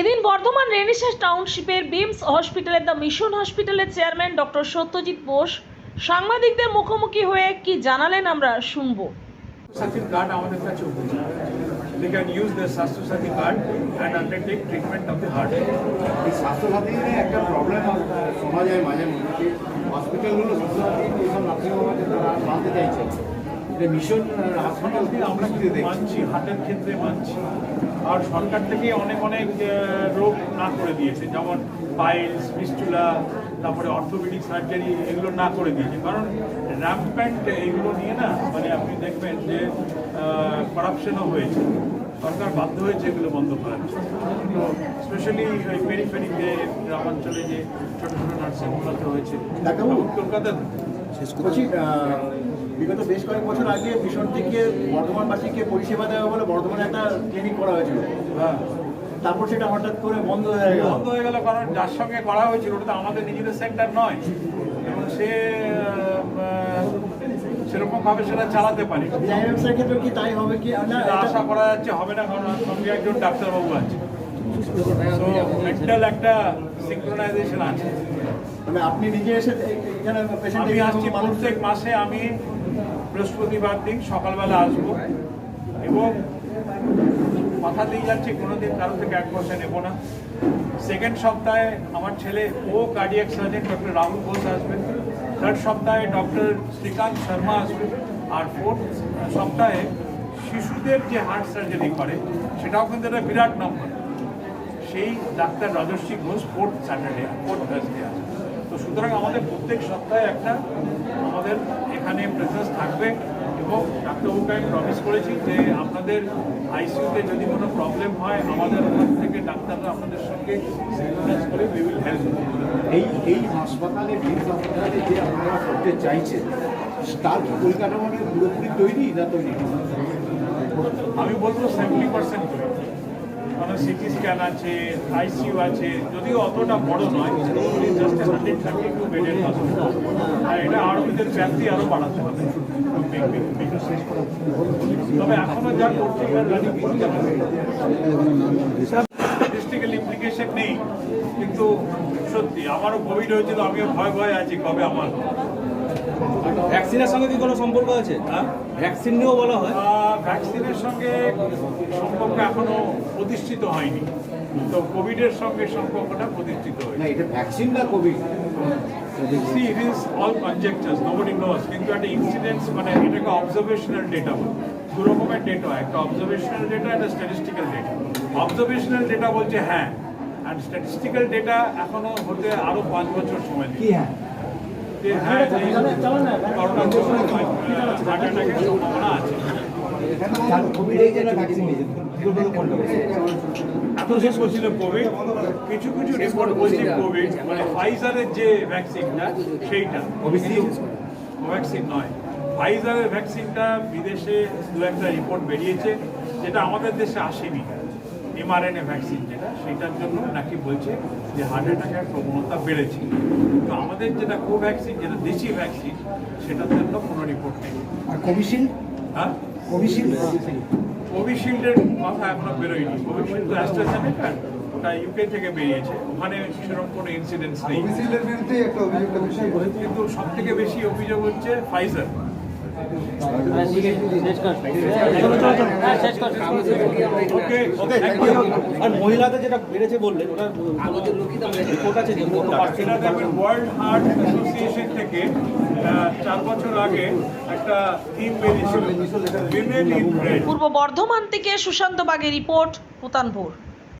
এদিন বর্ধমান রেনেসাস টাউনশিপের বিমস হসপিটালের দ্য মিশন হসপিটালের চেয়ারম্যান ডক্টর সত্যজিৎ বোস সাংবাদিকদের মুখোমুখি হয়ে কি জানালেন আমরা শুনব। সাথী কার্ড আমাদের কাছে দ্য স্বাস্থ্য সাথী কার্ড এই একটা প্রবলেম শোনা যায় মাঝে মধ্যে। এইসব নার্সিংহোম আছে তারা মানতে চাইছে। মিশন হাসপাতালকে আমরা মানছি হার্টের ক্ষেত্রে মানছি। আর সরকার থেকে অনেক অনেক রোগ না করে দিয়েছে। যেমন পাইলস ফিস্টুলা তারপরে অর্থোপেডিক সার্জারি এগুলো না করে দিয়েছে। কারণ র্যাম্প্যান্ট এইগুলো নিয়ে না মানে আপনি দেখবেন যে করাপশনও হয়েছে। সরকার বাধ্য হয়েছে এগুলো বন্ধ করার। তো স্পেশালি ওই পেরিফেরিতে গ্রামাঞ্চলে যে ছোটো ছোটো নার্সিংহোমগুলোতে হয়েছে ডাক্তারবাবু। বিগত বেশ কয়েক বছর আগে মিশন থেকে বর্ধমানবাসীকে পরিষেবা দেওয়া বলে বর্ধমানে একটা ক্লিনিক করা হয়েছিল। হ্যাঁ। তারপর সেটা হঠাৎ করে বন্ধ হয়ে গেল। বন্ধ হয়ে গেল কারণ যার সঙ্গে করা হয়েছিল ওটা তো আমাদের নিজেদের সেন্টার নয়। এবং সে সেরকম ভাবে সেটা চালাতে পারি ক্ষেত্রে কি তাই হবে কি? আশা করা যাচ্ছে হবে না কারণ সঙ্গে একজন ডাক্তারবাবু আছে। মেন্টাল একটা সিঙ্ক্রোনাইজেশন আছে। মানে আপনি নিজে এসে এখানে আমি আসছি প্রত্যেক মাসে আমি বৃহস্পতিবার দিন সকালবেলা আসব। এবং কথা দিয়ে যাচ্ছি, কোনোদিন কারও থেকে এক পয়সা নেব না। সেকেন্ড সপ্তাহে আমার ছেলে ও cardiac surgeon doctor Rahul Ghosh আসবেন। থার্ড সপ্তাহে ডক্টর শ্রীকান্ত শর্মা আসবেন। আর ফোর্থ সপ্তাহে শিশুদের যে হার্ট সার্জারি করে, সেটাও কিন্তু একটা বিরাট নম্বর সেই doctor Rajasvi Ghosh fourth Saturday fourth Thursday আছে। তো সুতরাং আমাদের প্রত্যেক সপ্তাহে একটা এখানে প্রেজেন্স থাকবে এবং ডাক্তারবাবুকে আমি প্রমিস করেছি যে আপনাদের আইসিইউতে যদি কোনো প্রবলেম হয় আমাদের ওখান থেকে ডাক্তাররা আপনাদের সঙ্গে সিনক্রোনাইজ করে উই উইল হেল্প এই এই হাসপাতালে হাসপাতালে যে আপনারা করতে চাইছেন তার পরিকাঠামোটা পুরোপুরি তৈরি না তৈরি? আমি বলব সেভেন্টি পার্সেন্ট মানে সিটি স্ক্যান আছে আইসিইউ আছে, যদিও অতটা বড় নয় জাস্ট হান্ড্রেড থার্টি টু বেডের আর এটা আরও এদের ব্যাপ্তি আরও বাড়াতে হবে। তবে এখনও যা করছে কিন্তু সত্যি আমারও কোভিড হয়েছিল আমিও ভয় ভয় আছি কবে আমার? ভ্যাকসিনের সঙ্গে কি কোনো সম্পর্ক আছে? হ্যাঁ? ভ্যাকসিন নিয়েও বলা হয়? ভ্যাকসিনের সঙ্গে সম্পর্ক এখনও প্রতিষ্ঠিত হয়নি। তো কোভিডের সঙ্গে সম্পর্কটা প্রতিষ্ঠিত না এটা ভ্যাকসিন না covid see it is all conjectures nobody knows কিন্তু একটা ইনসিডেন্স মানে এটাকে অবজারভেশনাল ডেটা বলে। দু রকমের ডেটা একটা অবজারভেশনাল ডেটা একটা স্ট্যাটিস্টিক্যাল ডেটা অবজারভেশনাল ডেটা বলছে হ্যাঁ আর স্ট্যাটিস্টিক্যাল ডেটা এখনও হতে আরও পাঁচ বছর সময় কি হ্যাঁ? কিছু কিছু রিপোর্ট বলছে কোভিড মানে ফাইজারের যে ভ্যাকসিনটা সেইটা। কোভ্যাক্সিন নয়। ফাইজারের ভ্যাকসিনটা বিদেশে দু একটা রিপোর্ট বেরিয়েছে যেটা আমাদের দেশে আসেনি। এমআরএনএ ভ্যাকসিন যেটা সেটার জন্য নাকি বলছে যে হার্ট অ্যাটাকের প্রবণতা বেড়েছে। তো আমাদের যেটা কোভ্যাক্সিন যেটা দেশি ভ্যাকসিন সেটার জন্য কোনো রিপোর্ট নেই। আর কোভিশিল্ড হ্যাঁ? কোভিশিল্ড কোভিশিল্ডের কথা এখনও বেরোয়নি। কোভিশিল্ড তো অ্যাস্ট্রাজেনেকা ওটা ইউকে থেকে বেরিয়েছে। ওখানে সেরকম কোনো ইনসিডেন্স নেই। কিন্তু সব থেকে বেশি অভিযোগ হচ্ছে Pfizer okay okay thank you আর মহিলাদের যেটা বেড়েছে বললেন ওয়ার্ল্ড হার্ট অ্যাসোসিয়েশন থেকে চার বছর আগে একটা থিম বেরিয়েছিল পূর্ব বর্ধমান থেকে সুশান্ত বাগের রিপোর্ট পুতানপুর